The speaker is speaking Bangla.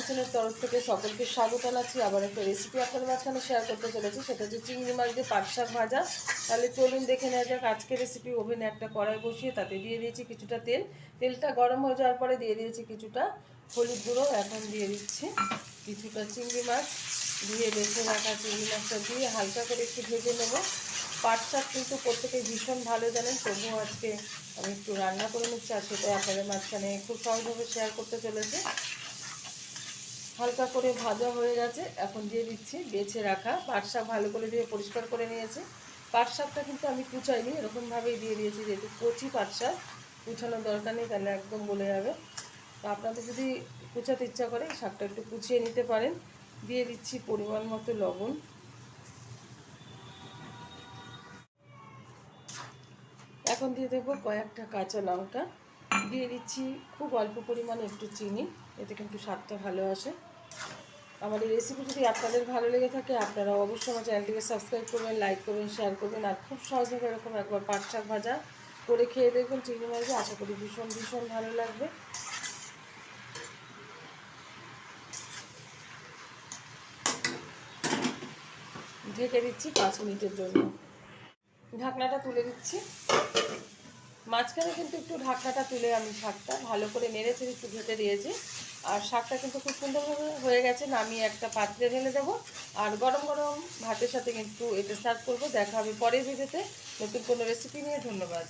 সকলকে স্বাগত জানাচ্ছি। আবার একটা রেসিপি আপনাদের মাঝখানে শেয়ার করতে চলেছি। সেটা হচ্ছে চিংড়ি মাছ দিয়ে পাট শাক ভাজা। তাহলে চলুন দেখে নেওয়া যাক আজকে রেসিপি ওভেনে একটা কড়াই বসিয়ে তাতে দিয়ে দিয়েছি কিছুটা তেল। তেলটা গরম হয়ে যাওয়ার পরে দিয়ে দিয়েছি কিছুটা হলুদ গুঁড়ো। এখন দিয়ে দিচ্ছি কিছুটা চিংড়ি মাছ। দিয়ে বেছে রাখা চিংড়ি মাছটা দিয়ে হালকা করে একটু ভেজে নেব। পাট শাক কিন্তু প্রত্যেকেই ভীষণ ভালো জানেন, তবুও আজকে আমি একটু রান্না করে নিচ্ছি। আর সেটা আপনাদের মাঝখানে খুব সহজভাবে শেয়ার করতে চলেছে। হালকা করে ভাজা হয়ে গেছে, এখন দিয়ে দিচ্ছি বেছে রাখা পাট শাক ভালো করে দিয়ে পরিষ্কার করে নিয়েছি। পাট শাকটা কিন্তু আমি কুচাইনি, এরকমভাবেই দিয়ে দিয়েছি, যেহেতু কচি পাট শাক কুচানোর দরকার নেই, তাহলে একদম গলে যাবে। তো আপনাদের যদি কুচাতে ইচ্ছা করে শাকটা একটু কুচিয়ে নিতে পারেন। দিয়ে দিচ্ছি পরিমাণ মতো লবণ। এখন দিয়ে দেবো কয়েকটা কাঁচা লঙ্কা। দিয়ে দিচ্ছি খুব অল্প পরিমাণে একটু চিনি, এতে কিন্তু স্বাদটা ভালো আসে। আমার এই রেসিপি যদি আপনাদের ভালো লেগে থাকে, আপনারা অবশ্যই আমার চ্যানেলটিকে সাবস্ক্রাইব করবেন লাইক করবেন শেয়ার করবেন, আর খুব সহজভাবে এরকম একবার পাট শাক ভাজা করে খেয়ে দেখবেন চিংড়ি মাছ। আশা করি ভীষণ ভীষণ ভালো লাগবে। ঢেকে দিচ্ছি পাঁচ মিনিটের জন্য। ঢাকনাটা তুলে দিচ্ছি। মাঝখানে কিন্তু একটু ঢাকনাটা তুলে আমি শাকটা ভালো করে নেড়েছে একটু ঘেটে দিয়েছি। আর শাকটা কিন্তু খুব সুন্দরভাবে হয়ে গেছে, নামিয়ে একটা পাত্রে ঢেলে দেবো। আর গরম গরম ভাতের সাথে কিন্তু এটা সার্ভ করব। দেখা হবে পরের ভিডিওতে নতুন কোনো রেসিপি নিয়ে, ধন্যবাদ।